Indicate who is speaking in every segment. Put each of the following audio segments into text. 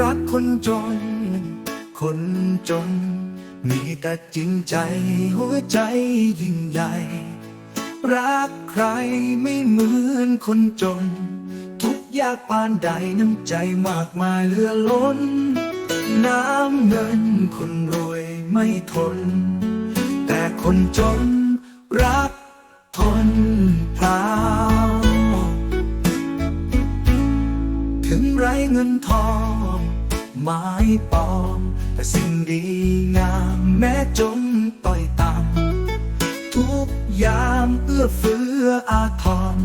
Speaker 1: รักคนจน คนจน มีแต่จริงใจหัวใจยิ่งใหญ่ รักใครไม่เหมือนคนจน ทุกยากปานใดน้ำใจมากมายเหลือล้น น้ำเงินคนรวยไม่ทน แต่คนจนรัก ถึงไรเงินทองไม้ปอมแต่สิ่งดีงามแม้จนต่อยต่ำทุกยามเอื้อเฟื้ออาทร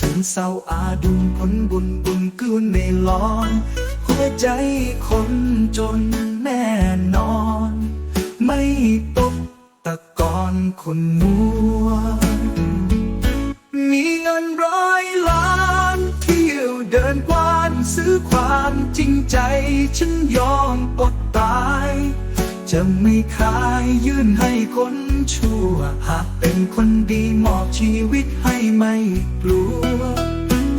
Speaker 1: ถึงเศร้าอาดุลผลบุญบุญกืนในร้อน หัวใจคนจนแน่นอน ไม่ตกตะกอนคนมัือความจริงใจ ฉันยอมอดตาย จะไม่ขายยื่นให้คนชั่ว หากเป็นคนดีมอบชีวิตให้ไม่กลัว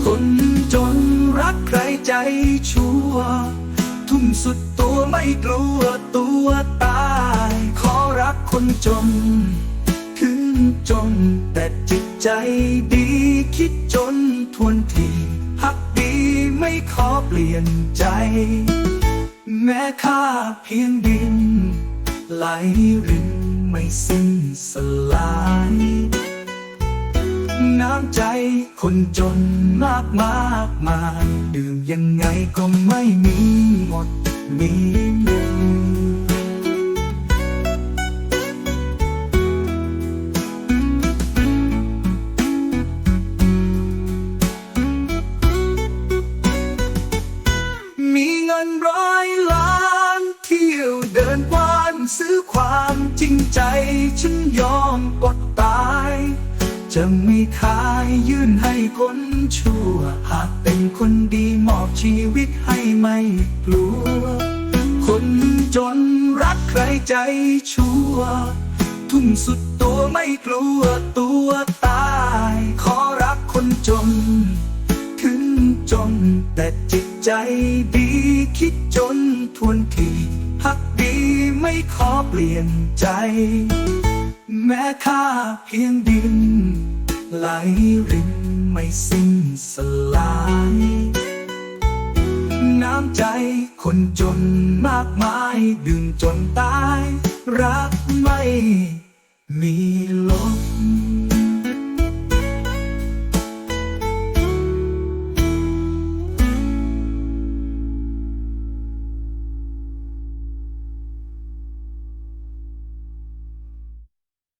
Speaker 1: คนจนรักใครใจชั่ว ทุ่มสุดตัวไม่กลัวตัวตาย ขอรักคนจน ถึงจนแต่จิตใจดีคิดจนทวนที ไม่ขอเปลี่ยนใจ แม้ข้าเพียงดิน ไหลรินไม่สิ้นสลาย น้ำใจคนจนมากมากมายดื่มยังไงก็ไม่มีหมดมีหนึ่งมีเงินร้อยล้านเที่ยวเดินกวานซื้อความจริงใจ ฉันยอมอดตาย จะไม่ขายยื่นให้คนชั่ว หากเป็นคนดีมอบชีวิตให้ไม่กลัว คนจนรักใครใจชั่ว ทุ่มสุดตัวไม่กลัวตัวตาย ขอรักคนจน ถึงจนแต่จิตใจดี ลี่ยนใจ แม้ค่าเพียงดิน ไหลรินไม่สิ้นสลาย น้ำใจคนจนมากมายดื่มจนตาย รักไม่มีลม